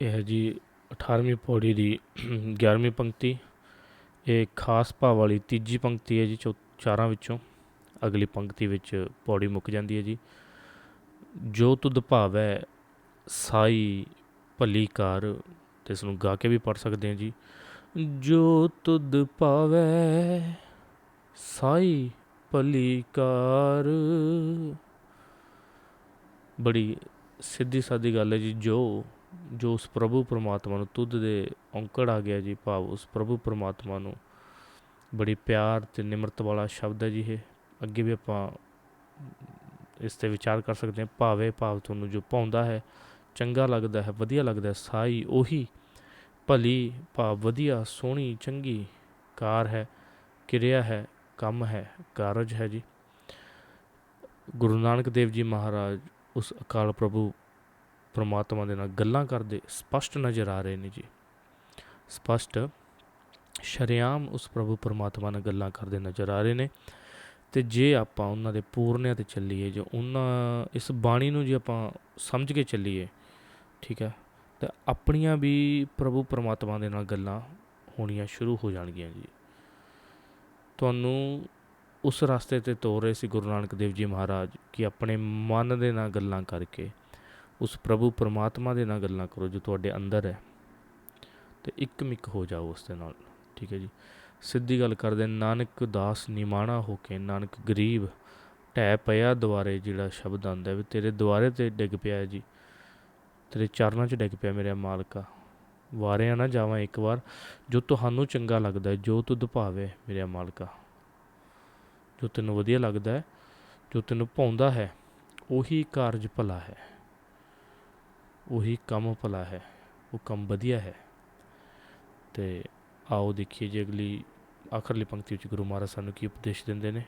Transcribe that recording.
ਇਹ ਹੈ ਜੀ 18ਵੀਂ ਪੌੜੀ ਦੀ 11ਵੀਂ ਪੰਕਤੀ। ਇਹ ਖਾਸ ਭਾਵ ਵਾਲੀ ਤੀਜੀ ਪੰਕਤੀ ਹੈ ਜੀ, ਚੌ, ਚਾਰਾਂ ਵਿੱਚੋਂ ਅਗਲੀ ਪੰਕਤੀ ਵਿੱਚ ਪੌੜੀ ਮੁੱਕ ਜਾਂਦੀ ਹੈ ਜੀ। ਜੋ ਤੁਧ ਭਾਵੈ ਸਾਈ ਭਲੀ ਕਾਰ, ਤੇ ਇਸ ਨੂੰ ਗਾ ਕੇ ਵੀ ਪੜ ਸਕਦੇ ਹਾਂ ਜੀ। ਜੋ ਤੁਧ ਭਾਵੈ ਸਾਈ ਭਲੀ ਕਾਰ, ਬੜੀ ਸਿੱਧੀ ਸਾਦੀ ਗੱਲ ਹੈ ਜੀ, ਜੋ ਜੋ ਉਸ ਪ੍ਰਭੂ ਪਰਮਾਤਮਾ ਨੂੰ ਤੁਧ ਦੇ ਔਂਕੜ ਆ ਗਿਆ ਜੀ ਭਾਵ, ਉਸ ਪ੍ਰਭੂ ਪਰਮਾਤਮਾ ਨੂੰ ਬੜੀ ਪਿਆਰ ਤੇ ਨਿਮਰਤ ਵਾਲਾ ਸ਼ਬਦ ਹੈ ਜੀ ਇਹ। ਅੱਗੇ ਵੀ ਆਪਾਂ ਇਸ ਤੇ ਵਿਚਾਰ ਕਰ ਸਕਦੇ ਹਾਂ, ਭਾਵੇ ਭਾਵ ਤੁਹਾਨੂੰ ਜੋ ਪਾਉਂਦਾ ਹੈ, ਚੰਗਾ ਲੱਗਦਾ ਹੈ, ਵਧੀਆ ਲੱਗਦਾ ਹੈ, ਸਾਈ ਉਹੀ ਭਲੀ, ਭਾਵ ਵਧੀਆ, ਸੋਹਣੀ, ਚੰਗੀ ਕਾਰ ਹੈ, ਕਿਰਿਆ ਹੈ, ਕੰਮ ਹੈ, ਕਾਰਜ ਹੈ ਜੀ। ਗੁਰੂ ਨਾਨਕ ਦੇਵ ਜੀ ਮਹਾਰਾਜ ਉਸ ਅਕਾਲ ਪ੍ਰਭੂ ਪ੍ਰਮਾਤਮਾ ਦੇ ਨਾਲ ਗੱਲਾਂ ਕਰਦੇ, ਸਪਸ਼ਟ ਨਜ਼ਰ ਆ ਰਹੇ ਨੇ ਜੀ। ਸਪਸ਼ਟ ਸ਼ਰਿਆਮ ਉਸ ਪ੍ਰਭੂ ਪਰਮਾਤਮਾ ਨਾਲ ਗੱਲਾਂ ਕਰਦੇ ਨਜ਼ਰ ਆ ਰਹੇ ਨੇ। ਤੇ ਜੇ ਆਪਾਂ ਉਹਨਾਂ ਦੇ ਪੂਰਨਿਆਂ ਤੇ ਚੱਲੀਏ, ਜੋ ਉਹਨਾਂ, ਇਸ ਬਾਣੀ ਨੂੰ ਜੇ ਆਪਾਂ ਸਮਝ ਕੇ ਚੱਲੀਏ, ਠੀਕ ਹੈ, ਤਾਂ ਆਪਣੀਆਂ ਵੀ ਪ੍ਰਭੂ ਪਰਮਾਤਮਾ ਦੇ ਨਾਲ ਗੱਲਾਂ ਹੋਣੀਆਂ ਸ਼ੁਰੂ ਹੋ ਜਾਣਗੀਆਂ ਜੀ। ਤੁਹਾਨੂੰ ਉਸ ਰਸਤੇ ਤੇ ਤੋਰ ਰਹੇ ਸੀ ਗੁਰੂ ਨਾਨਕ ਦੇਵ ਜੀ ਮਹਾਰਾਜ ਕਿ ਆਪਣੇ ਮਨ ਦੇ ਨਾਲ ਗੱਲਾਂ ਕਰਕੇ ਉਸ ਪ੍ਰਭੂ ਪਰਮਾਤਮਾ ਦੇ ਨਾਲ ਗੱਲਾਂ ਕਰੋ ਜੋ ਤੁਹਾਡੇ ਅੰਦਰ ਹੈ ਤੇ ਇੱਕ ਮਿੱਕ ਹੋ ਜਾਓ ਉਸ ਦੇ ਨਾਲ, ਠੀਕ ਹੈ ਜੀ। ਸਿੱਧੀ ਗੱਲ ਕਰਦੇ ਨਾਨਕ ਦਾਸ ਨਿਮਾਣਾ ਹੋ ਕੇ, ਨਾਨਕ ਗਰੀਬ ਢਹਿ ਪਿਆ ਦੁਆਰੇ ਜਿਹੜਾ ਸ਼ਬਦ ਆਉਂਦਾ ਵੀ ਤੇਰੇ ਦੁਆਰੇ ਤੇ ਡਿੱਗ ਪਿਆ ਜੀ, ਤੇਰੇ ਚਰਨਾਂ 'ਚ ਡਿੱਗ ਪਿਆ ਮੇਰੇ ਮਾਲਕਾ। ਵਾਰਿਆ ਨਾ ਜਾਵਾਂ ਇੱਕ ਵਾਰ, ਜੋ ਤੁਹਾਨੂੰ ਚੰਗਾ ਲੱਗਦਾ ਜੋ ਤੂੰ ਭਾਵੇ ਮੇਰੇ ਮਾਲਕਾ। ਜੋ ਤੈਨੂੰ ਵਧੀਆ ਲੱਗਦਾ ਜੋ ਤੈਨੂੰ ਭਾਉਂਦਾ ਹੈ, ਉਹੀ ਕਾਰਜ ਭਲਾ ਹੈ। ਉਹੀ ਕੰਮ ਭਲਾ ਹੈ, ਉਹ ਕੰਮ ਵਧੀਆ ਹੈ। ਤੇ ਆਓ ਦੇਖੀਏ ਜੀ ਅਗਲੀ, ਆਖਰਲੀ ਪੰਕਤੀ ਵਿੱਚ ਗੁਰੂ ਮਹਾਰਾਜ ਸਾਨੂੰ ਕੀ ਉਪਦੇਸ਼ ਦਿੰਦੇ ਨੇ।